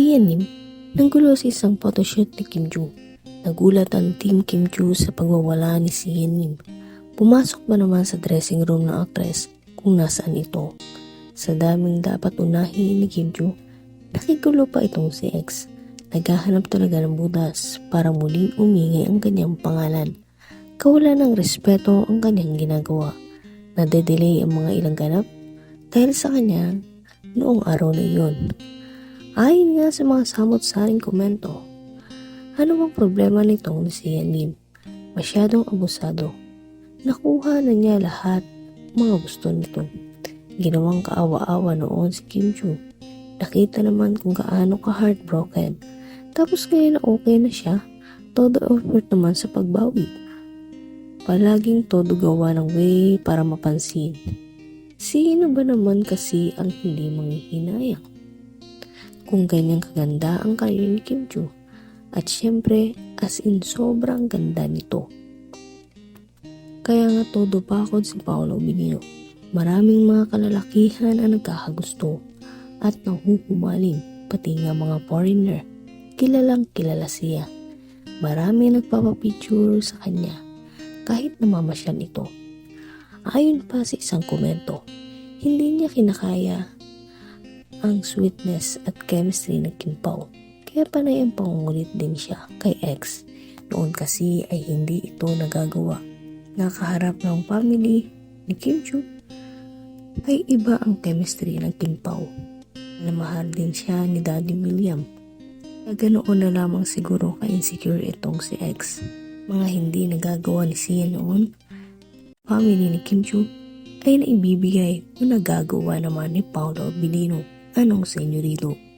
Si Yanim, nanggulo sa isang photoshoot ni Kim Joo. Nagulat ang team Kim Joo sa pagwawala ni si. Pumasok ba naman sa dressing room ng aktres kung nasaan ito? Sa daming dapat unahin ni Kim Joo, nakigulo pa itong si X. Naghahanap talaga ng butas para muling umingi ang kanyang pangalan. Kawala ng respeto ang kanyang ginagawa. Nade-delay ang mga ilang ganap dahil sa kanya noong araw na iyon. Ayon nga sa mga samot-saring komento, ano bang problema nitong si Yanim? Masyadong abusado. Nakuha na niya lahat mga gusto nito. Ginawang kaawa-awa noon si Kim Joo. Nakita naman kung gaano ka heartbroken. Tapos ngayon na okay na siya, todo effort naman sa pagbawi. Palaging todo gawa ng way para mapansin. Sino ba naman kasi ang hindi manghihinayang? Kung ganyang kaganda ang kayo ni. At syempre, as in sobrang ganda nito. Kaya nga todo bakod si Paolo Benino. Maraming mga kalalakihan ang nagkakagusto at nahuhumaling pati nga mga foreigner. Kilalang kilala siya. Marami nagpapapicture sa kanya kahit namamasyal ito. Ayon pa sa isang komento, hindi niya kinakaya ang sweetness at chemistry ng Kim Pao. Kaya panay ang pangungulit din siya kay ex. Noon kasi ay hindi ito nagagawa. Nakaharap ng family ni Kim Joo ay iba ang chemistry ng Kim Pao. Namahal din siya ni Daddy William. Kaya ganoon na lamang siguro ka-insecure itong si ex. Mga hindi nagagawa ni Sia noon, family ni Kim Joo ay naibibigay o nagagawa naman ni Paolo Bilino. Anong senyorito?